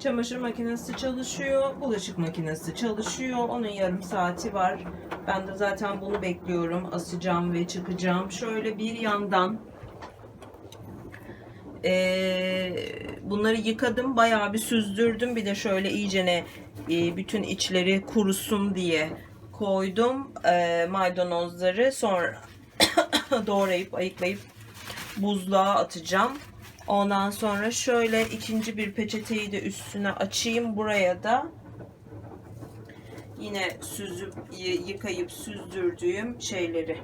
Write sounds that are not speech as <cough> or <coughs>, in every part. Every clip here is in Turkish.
Çamaşır makinesi çalışıyor, bulaşık makinesi çalışıyor. Onun yarım saati var. Ben de zaten bunu bekliyorum. Asacağım ve çıkacağım. Şöyle bir yandan eee, bunları yıkadım. Bayağı bir süzdürdüm. Bir de şöyle iyicene e, bütün içleri kurusun diye koydum. Eee, maydanozları sonra <coughs> doğrayıp ayıklayıp buzluğa atacağım. Ondan sonra şöyle ikinci bir peçeteyi de üstüne açayım. Buraya da yine süzüp yıkayıp süzdürdüğüm şeyleri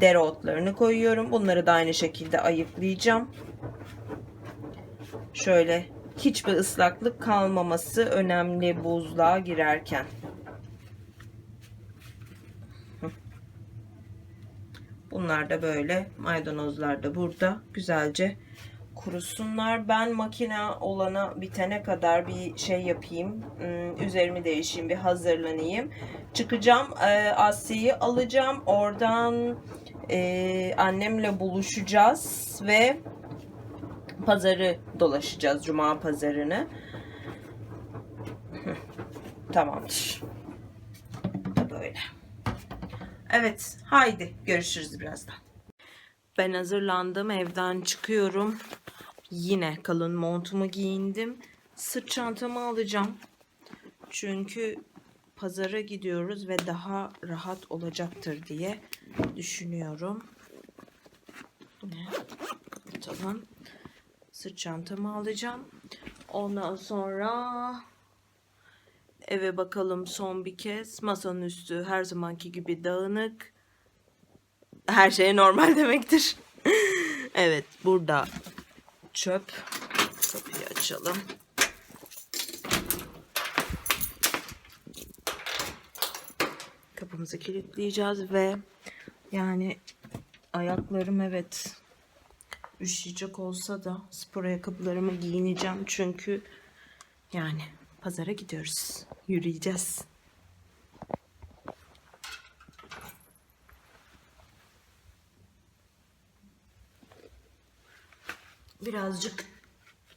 dereotlarını koyuyorum. Bunları da aynı şekilde ayıklayacağım. Şöyle hiçbir ıslaklık kalmaması önemli buzluğa girerken. Bunlar da böyle. Maydanozlar da burada. Güzelce kurusunlar. Ben makine olana bitene kadar bir şey yapayım. Hmm, Üzerimi değişeyim. Bir hazırlanayım. Çıkacağım. Ee, Asya'yı alacağım. Oradan e, annemle buluşacağız ve pazarı dolaşacağız. Cuma pazarını. Tamamdır. Böyle. Evet, haydi görüşürüz birazdan. Ben hazırlandım, evden çıkıyorum. Yine kalın montumu giyindim. Sırt çantamı alacağım. Çünkü pazara gidiyoruz ve daha rahat olacaktır diye düşünüyorum. Tamam. Sırt çantamı alacağım. Ondan sonra Eve bakalım son bir kez. Masanın üstü her zamanki gibi dağınık. Her şey normal <laughs> demektir. <laughs> evet burada çöp. Kapıyı açalım. Kapımızı kilitleyeceğiz ve yani ayaklarım evet üşüyecek olsa da spor ayakkabılarımı giyineceğim çünkü yani pazara gidiyoruz. Yürüyeceğiz. Birazcık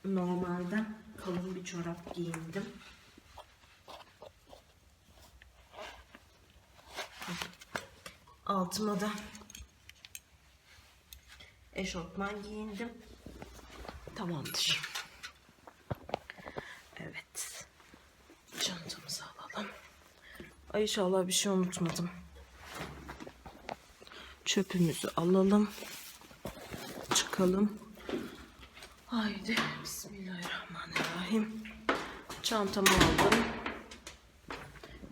normalden kalın bir çorap giyindim. Altıma da eşofman giyindim. Tamamdır. Evet. Çantamızı alalım. Ay inşallah bir şey unutmadım. Çöpümüzü alalım. Çıkalım. Haydi. Bismillahirrahmanirrahim. Çantamı aldım.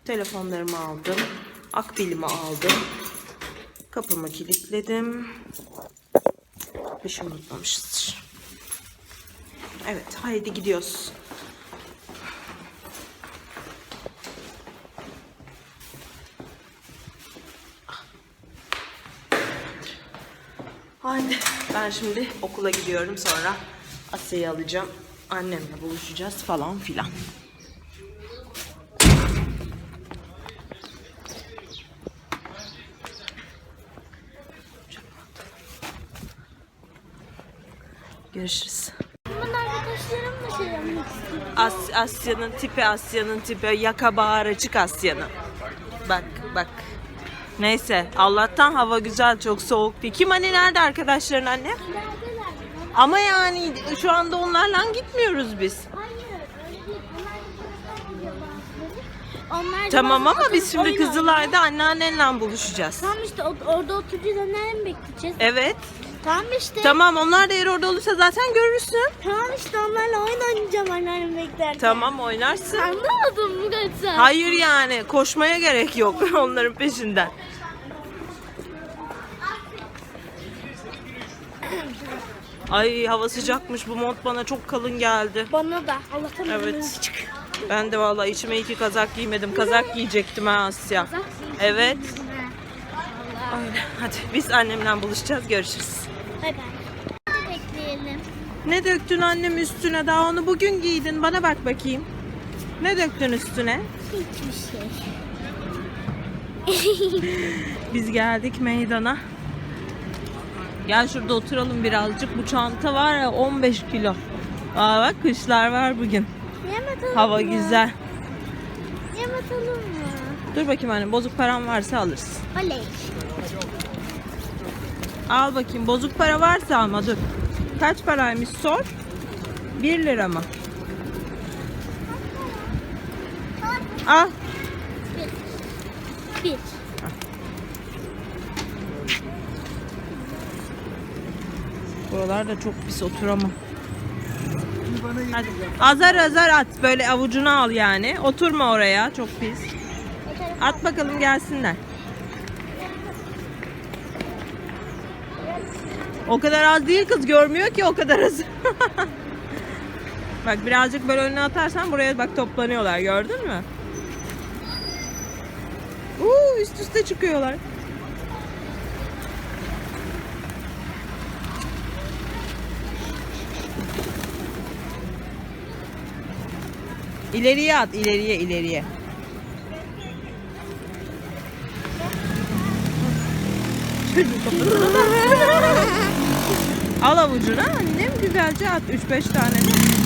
Telefonlarımı aldım. Akbilimi aldım. Kapımı kilitledim. Bir şey unutmamışızdır. Evet, haydi gidiyoruz. Haydi ben şimdi okula gidiyorum sonra Asya'yı alacağım. Annemle buluşacağız falan filan. Görüşürüz. As Asya'nın tipi Asya'nın tipi yaka bağır açık Asya'nın. Bak bak. Neyse Allah'tan hava güzel çok soğuk değil. Kim hani nerede arkadaşların anne? Ama yani şu anda onlarla gitmiyoruz biz. Onlar Tamam ama biz şimdi. Kızılay'da anneannenle buluşacağız. Tamam işte orada oturacağız mı bekleyeceğiz? Evet. Tamam işte. Tamam onlar da eğer orada olursa zaten görürsün. Tamam işte onlarla oyun oynayacağım anneannem beklerken. Tamam oynarsın. Anlamadım mı kaçsa? Hayır yani koşmaya gerek yok <laughs> onların peşinden. Ay hava sıcakmış bu mont bana çok kalın geldi. Bana da. Allah'tan Evet. küçük. Ben de vallahi içime iki kazak giymedim. Kazak giyecektim ha Asya. Kazak Evet. Öyle. Hadi biz annemle buluşacağız. Görüşürüz. Bay bay. Bekleyelim. Ne döktün annem üstüne? Daha onu bugün giydin. Bana bak bakayım. Ne döktün üstüne? Hiçbir şey. <laughs> Biz geldik meydana. Gel şurada oturalım birazcık. Bu çanta var ya 15 kilo. Aa bak kuşlar var bugün. Hava mı? güzel. Yem atalım mı? Dur bakayım anne bozuk param varsa alırsın. Oley. Al bakayım bozuk para varsa ama dur. Kaç paraymış sor. 1 lira mı? Al. Bir. Bir. Buralar da çok pis oturamam. Hadi. Azar azar at. Böyle avucuna al yani. Oturma oraya. Çok pis. At bakalım gelsinler. O kadar az değil kız. Görmüyor ki o kadar az. bak birazcık böyle önüne atarsan buraya bak toplanıyorlar. Gördün mü? Uuu üst üste çıkıyorlar. İleriye at, ileriye, ileriye. Çocuğun kafasına. Al avucuna annem güzelce at 3-5 tane de.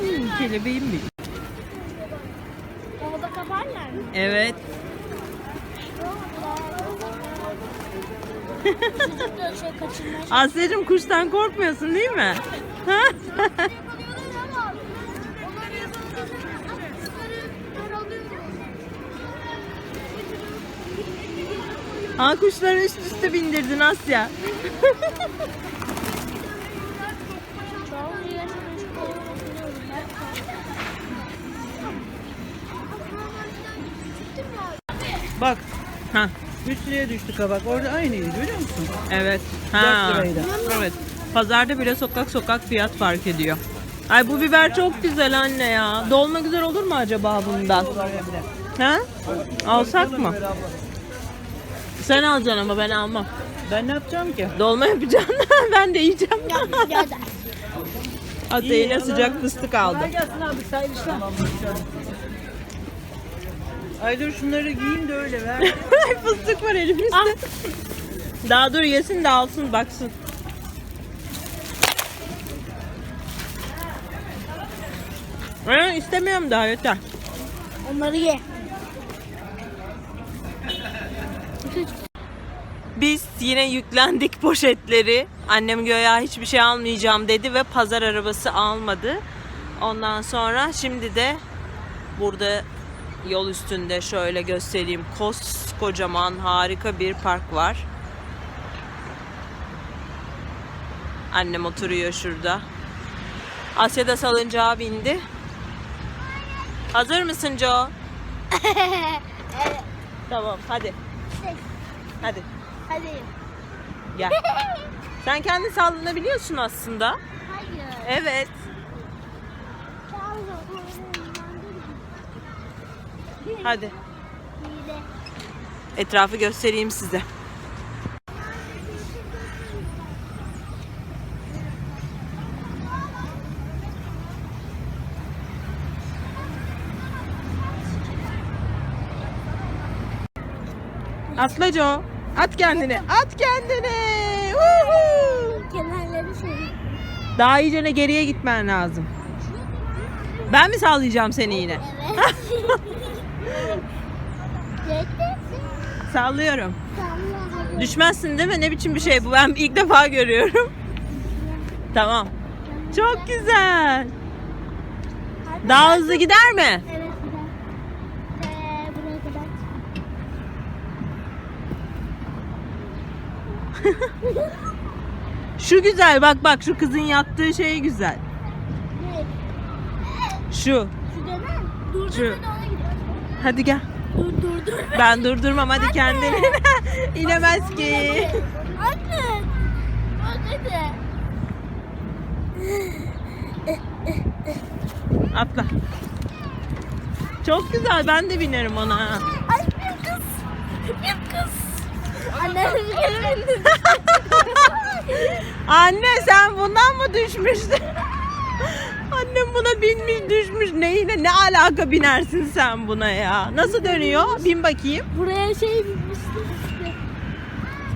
Hmm, kelebeğim benim. Havada kaparlar mı? Evet. Asya'cığım kuştan korkmuyorsun değil mi? Ha? Kuşları üst üste bindirdin Asya. <laughs> Bak. Ha. 3 liraya düştü kabak. Orada aynıydı görüyor musun? Evet. Ha. liraydı. Evet. Pazarda bile sokak sokak fiyat fark ediyor. Ay bu biber çok güzel anne ya. Dolma güzel olur mu acaba bundan? Ha? Alsak mı? Sen alacaksın ama ben almam. Ben ne yapacağım ki? Dolma yapacağım. <laughs> ben de yiyeceğim. Ateyine sıcak fıstık aldım. Kolay gelsin abi sayın işlem. Ay dur şunları giyin de öyle ver. <laughs> fıstık var elimizde. Daha dur yesin de alsın baksın. Ee, istemiyorum daha yeter. Onları ye. Biz yine yüklendik poşetleri. Annem göya hiçbir şey almayacağım dedi ve pazar arabası almadı. Ondan sonra şimdi de burada yol üstünde şöyle göstereyim. Koskocaman harika bir park var. Annem oturuyor şurada. Asya da salıncağa bindi. Hazır mısın Joe? <laughs> Tamam hadi. Hadi Hadi. gel. Sen kendi sallanabiliyorsun aslında. Hayır. Evet. Hadi. Etrafı göstereyim size. Atla. At kendini. At kendini. Kenarları şey. Daha iyicene geriye gitmen lazım. Ben mi sallayacağım seni yine? Evet. <laughs> Sallıyorum. Düşmezsin değil mi? Ne biçim bir şey bu? Ben ilk defa görüyorum. Tamam. Çok güzel. Daha hızlı gider mi? Evet. Ee. <laughs> Şu güzel. Bak bak şu kızın yattığı şey güzel. Şu. Şu. Hadi gel. Dur dur dur. Ben durdurmam hadi kendini. <laughs> İnemez ki. Anne. Hadi. Atla. Çok güzel. Ben de binerim ona. Ay bir kız. Bir kız. Anne bir kere bindim. <laughs> Anne sen bundan mı düşmüştün? Binmiş düşmüş neyine ne alaka binersin sen buna ya? Nasıl dönüyor? Bin bakayım. Buraya şey binmiştim işte.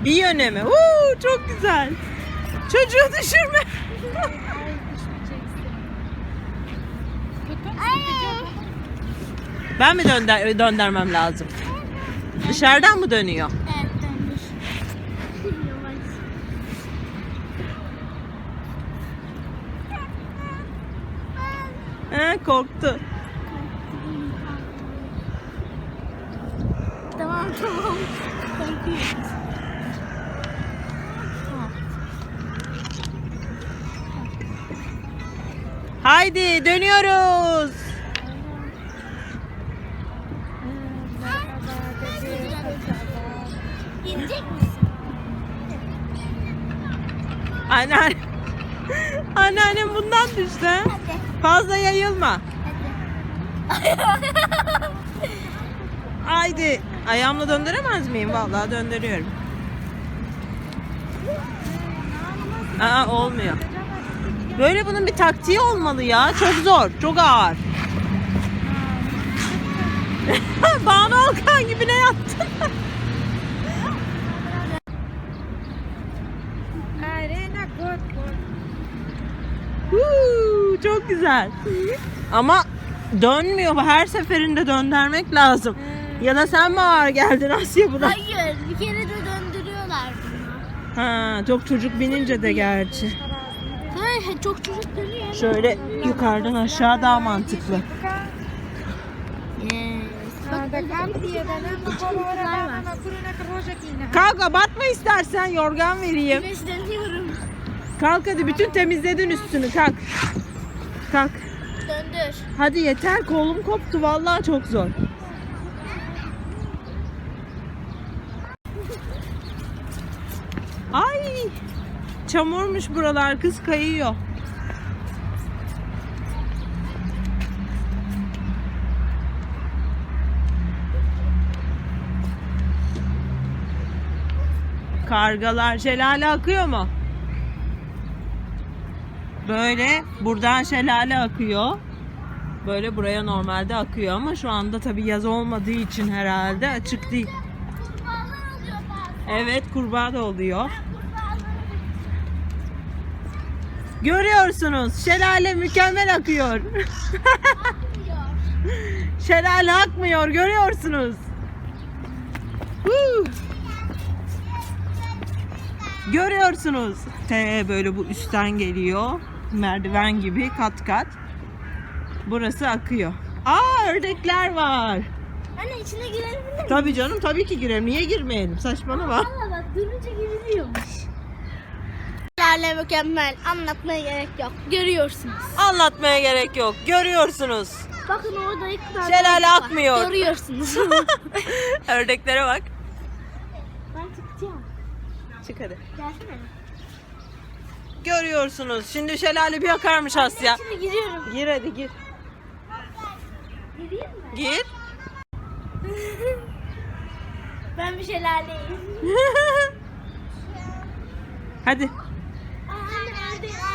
Bir yöne mi? Uuu çok güzel. Çocuğu düşürme. Ben mi dönder döndürmem lazım? Dışarıdan mı dönüyor? Evet dönmüş. Yavaş. He korktu. Tamam tamam. Haydi dönüyoruz. İnecek misin? Anneanne. <laughs> Anneannem bundan düştü. he? Hadi. Fazla yayılma. Haydi. Ayağımla döndüremez miyim? Vallahi döndürüyorum. Aa olmuyor. Böyle bunun bir taktiği olmalı ya. Çok zor, çok ağır. <laughs> Banu Alkan gibi ne yaptın? Çok güzel. Ama dönmüyor. Her seferinde döndürmek lazım. Ya da sen mi ağır geldin Asya buna? Hayır bir kere de döndürüyorlar bunu. Ha, çok çocuk binince de gerçi. Hayır çok çocuk dönüyor. Şöyle yukarıdan aşağı daha mantıklı. Yes. Bak var. Kalk abartma istersen yorgan vereyim. Kalk hadi bütün temizledin üstünü kalk. Kalk. Döndür. Hadi yeter kolum koptu vallahi çok zor. Ay çamurmuş buralar kız kayıyor. Kargalar şelale akıyor mu? Böyle buradan şelale akıyor. Böyle buraya normalde akıyor ama şu anda tabii yaz olmadığı için herhalde açık değil. Evet kurbağa da oluyor. Görüyorsunuz şelale mükemmel akıyor. <laughs> şelale akmıyor görüyorsunuz. Görüyorsunuz. T böyle bu üstten geliyor. Merdiven gibi kat kat. Burası akıyor. Aa ördekler var. Anne içine girelim mi? Tabii canım tabii ki girelim. Niye girmeyelim? Saçmalama. Valla bak durunca giriliyormuş. Şelale mükemmel. Anlatmaya gerek yok. Görüyorsunuz. Anlatmaya gerek yok. Görüyorsunuz. Bakın orada ilk tane Şelale var. akmıyor. Görüyorsunuz. <laughs> Ördeklere bak. ben çıkacağım. Çık hadi. Gelsene. Görüyorsunuz. Şimdi şelale bir akarmış Asya. Şimdi giriyorum. Gir hadi gir. Gireyim mi? Gir. <laughs> Ben bir şelaleyim. <laughs> hadi.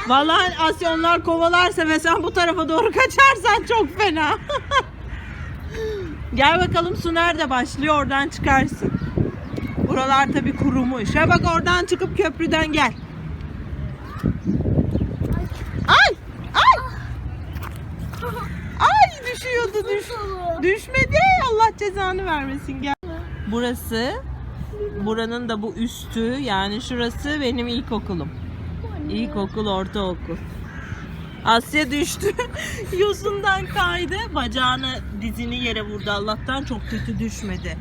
Vallahi Asya onlar kovalarsa ve sen bu tarafa doğru <laughs> kaçarsan çok fena. Gel bakalım su nerede başlıyor oradan çıkarsın. Buralar tabi kurumuş. Ha bak oradan çıkıp köprüden gel. Ay! Ay! Ay düşüyordu düş. Düşmedi. Allah cezanı vermesin gel. Burası buranın da bu üstü yani şurası benim ilkokulum. İlkokul, ortaokul. Asya düştü. <laughs> Yosundan kaydı. Bacağını, dizini yere vurdu Allah'tan çok kötü düşmedi.